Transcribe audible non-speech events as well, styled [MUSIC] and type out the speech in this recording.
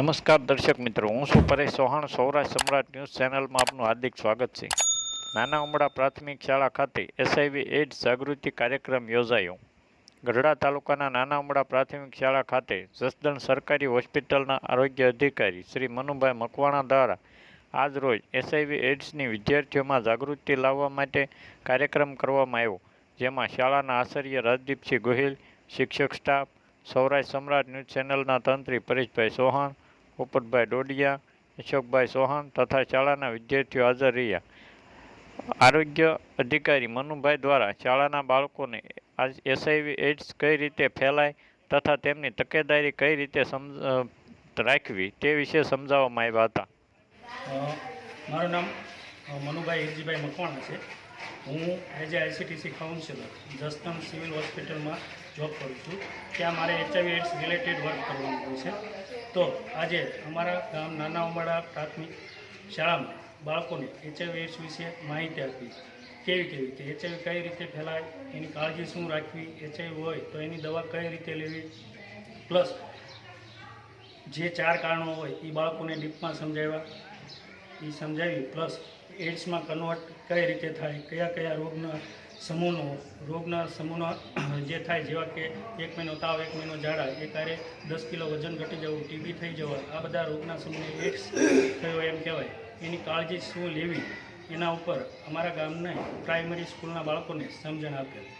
નમસ્કાર દર્શક મિત્રો, હું છું પરેશ ચૌહાણ, સૌરાષ્ટ્ર સમ્રાટ ન્યૂઝ ચેનલમાં આપનું હાર્દિક સ્વાગત છે. નાના ઉમડા પ્રાથમિક શાળા ખાતે એસઆઈવી એડ્સ જાગૃતિ કાર્યક્રમ યોજાયો. ગઢડા તાલુકાના નાના ઉમડા પ્રાથમિક શાળા ખાતે જસદણ સરકારી હોસ્પિટલના આરોગ્ય અધિકારી શ્રી મનુભાઈ મકવાણા દ્વારા આજ રોજ એસઆઈવી એડ્સની વિદ્યાર્થીઓમાં જાગૃતિ લાવવા માટે કાર્યક્રમ કરવામાં આવ્યો, જેમાં શાળાના આચાર્ય રાજદીપસિંહ ગોહિલ, શિક્ષક સ્ટાફ, સૌરાષ્ટ્ર સમ્રાટ ન્યૂઝ ચેનલના તંત્રી પરેશભાઈ ચૌહાણ પોપટભાઈ ડોડિયા, અશોકભાઈ ચૌહાણ તથા શાળાના વિદ્યાર્થીઓ હાજર રહ્યા. આરોગ્ય અધિકારી મનુભાઈ દ્વારા શાળાના બાળકોને એસઆઈવી એડ્સ કઈ રીતે ફેલાય તથા તેમની તકેદારી કઈ રીતે રાખવી તે વિશે સમજાવવામાં આવ્યા હતા. મારું નામ મનુભાઈ હિરજીભાઈ મકવાણા છે. હું as a ICTC counsellor, Jasdan civil હોસ્પિટલમાં જોબ કરું છું. ત્યાં મારે એચઆઈવી એડ્સ રિલેટેડ વર્ક કરવાનું હોય છે. તો આજે અમારા ગામ નાના ઉમરા પ્રાથમિક શાળામાં બાળકોને એચઆઈવી એડ્સ વિશે માહિતી આપી. કેવી કેવી કે એચઆઈવી કઈ રીતે ફેલાય, એની કાળજી શું રાખવી એચઆઈવી હોય તો એની દવા કઈ રીતે લેવી? પ્લસ જે ચાર કારણો હોય એ બાળકોને ડીપમાં સમજાવ્યા. એ સમજાવી. પ્લસ એડ્સમાં કન્વર્ટ કઈ રીતે થાય, કયા કયા રોગના સમૂહનો રોગના સમૂહનો [COUGHS] જે થાય, જેવા કે એક મહિનો તાવ, એક મહિનો ઝાડા, એ કારે દસ કિલો વજન ઘટી જવું ટીબી થઈ જવા આ બધા રોગના સમૂહને એડ્સ થયો એમ કહેવાય. એની કાળજી શું લેવી? એના ઉપર અમારા ગામને પ્રાઇમરી સ્કૂલના બાળકોને સમજણ આપેલ